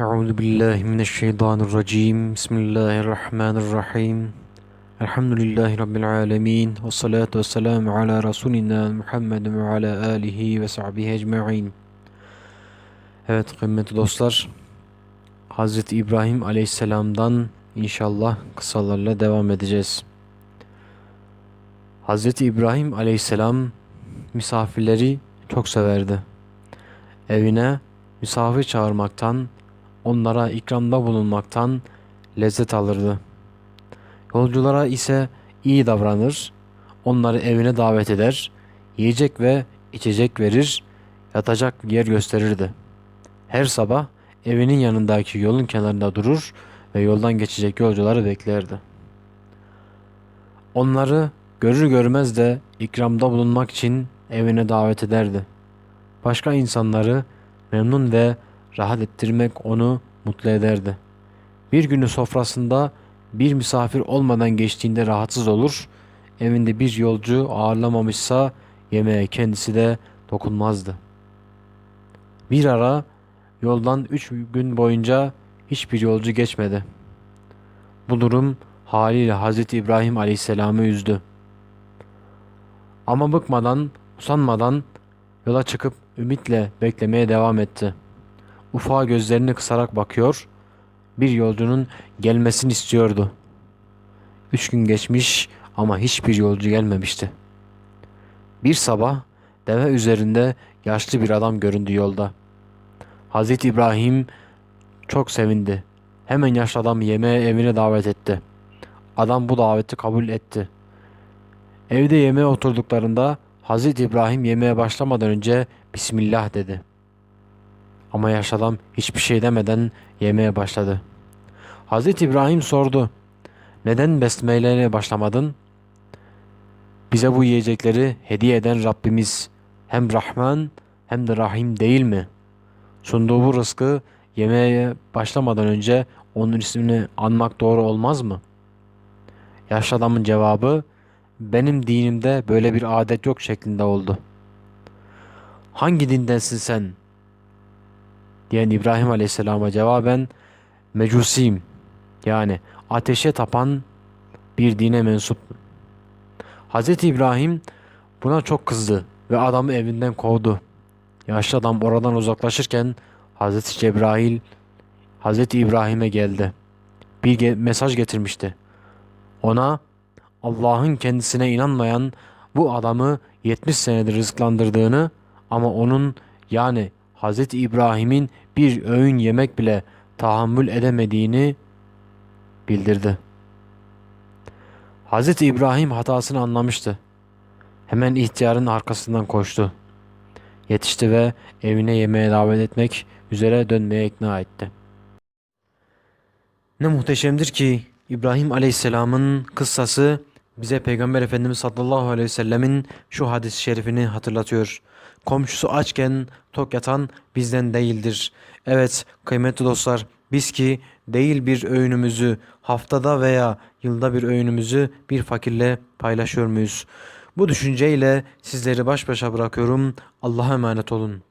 Euzu billahi mineşşeytanirracim. Bismillahirrahmanirrahim. Elhamdülillahi rabbil alamin ve salatu vesselamu ala rasulina Muhammed ve ala alihi ve sahbihi ecmaîn. Evet kıymetli dostlar, Hazreti İbrahim Aleyhisselam'dan inşallah kısalarla devam edeceğiz. Hazreti İbrahim Aleyhisselam misafirleri çok severdi. Evine misafir çağırmaktan, onlara ikramda bulunmaktan lezzet alırdı. Yolculara ise iyi davranır, onları evine davet eder, yiyecek ve içecek verir, yatacak yer gösterirdi. Her sabah evinin yanındaki yolun kenarında durur ve yoldan geçecek yolcuları beklerdi. Onları görür görmez de ikramda bulunmak için evine davet ederdi. Başka insanları memnun ve rahat ettirmek onu mutlu ederdi. Bir günü sofrasında bir misafir olmadan geçtiğinde rahatsız olur, evinde bir yolcu ağırlamamışsa yemeğe kendisi de dokunmazdı. Bir ara yoldan üç gün boyunca hiçbir yolcu geçmedi. Bu durum haliyle Hz. İbrahim Aleyhisselam'ı üzdü. Ama bıkmadan, usanmadan yola çıkıp ümitle beklemeye devam etti. Ufağa gözlerini kısarak bakıyor, bir yolcunun gelmesini istiyordu. Üç gün geçmiş ama hiçbir yolcu gelmemişti. Bir sabah deve üzerinde yaşlı bir adam göründü yolda. Hazreti İbrahim çok sevindi. Hemen yaşlı adam yemeğe evine davet etti. Adam bu daveti kabul etti. Evde yemeğe oturduklarında Hazreti İbrahim yemeğe başlamadan önce Bismillah dedi. Ama yaşlı adam hiçbir şey demeden yemeğe başladı. Hazreti İbrahim sordu. Neden besmele ile başlamadın? Bize bu yiyecekleri hediye eden Rabbimiz hem Rahman hem de Rahim değil mi? Sunduğu bu rızkı yemeğe başlamadan önce onun ismini anmak doğru olmaz mı? Yaşlı adamın cevabı benim dinimde böyle bir adet yok şeklinde oldu. Hangi dindensin sen? Diyen İbrahim Aleyhisselam'a cevaben mecusiyim yani ateşe tapan bir dine mensup. Hz. İbrahim buna çok kızdı ve adamı evinden kovdu. Yaşlı adam oradan uzaklaşırken Hz. Cebrail Hz. İbrahim'e geldi. Bir ge mesaj getirmişti. Ona Allah'ın kendisine inanmayan bu adamı 70 senedir rızıklandırdığını ama onun yani Hz. İbrahim'in bir öğün yemek bile tahammül edemediğini bildirdi. Hz. İbrahim hatasını anlamıştı. Hemen ihtiyarın arkasından koştu. Yetişti ve evine yemeğe davet etmek üzere dönmeye ikna etti. Ne muhteşemdir ki İbrahim Aleyhisselam'ın kıssası bize Peygamber Efendimiz sallallahu aleyhi ve sellemin şu hadis-i şerifini hatırlatıyor. Komşusu açken tok yatan bizden değildir. Evet kıymetli dostlar biz ki değil bir öğünümüzü haftada veya yılda bir öğünümüzü bir fakirle paylaşıyor muyuz? Bu düşünceyle sizleri baş başa bırakıyorum. Allah'a emanet olun.